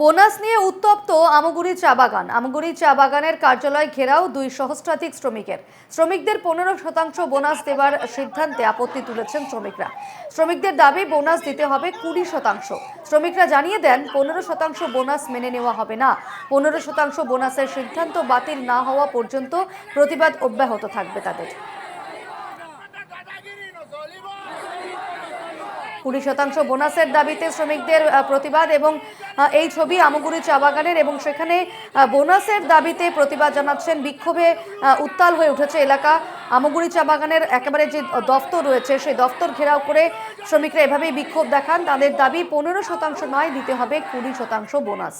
Bonus নিয়ে উত্তপ্ত আমগুড়ি চা বাগান। আমগুড়ি চা বাগানের কার্যালয় ঘেরাও দুই সহস্রাধিক শ্রমিকের। শ্রমিকদের পনেরো শতাংশ বোনাস দেওয়ার সিদ্ধান্তে আপত্তি তুলেছেন শ্রমিকরা। শ্রমিকদের দাবি, বোনাস দিতে হবে কুড়ি শতাংশ। শ্রমিকরা জানিয়ে দেন, পনেরো শতাংশ বোনাস মেনে নেওয়া হবে না। পনেরো শতাংশ বোনাসের সিদ্ধান্ত বাতিল না হওয়া পর্যন্ত প্রতিবাদ অব্যাহত থাকবে তাদের। কুড়ি শতাংশ বোনাসের দাবিতে শ্রমিকদের প্রতিবাদ এবং এই ছবি আমগুড়ি চা বাগানের এবং সেখানে বোনাসের দাবিতে প্রতিবাদ জানাচ্ছেন বিক্ষোভে উত্তাল হয়ে উঠেছে এলাকা। আমগুড়ি চা বাগানের একেবারে যে দফতর রয়েছে, সেই দফতর ঘেরাও করে শ্রমিকরা এভাবেই বিক্ষোভ দেখান। তাদের দাবি পনেরো শতাংশ নয়, দিতে হবে কুড়ি শতাংশ বোনাস।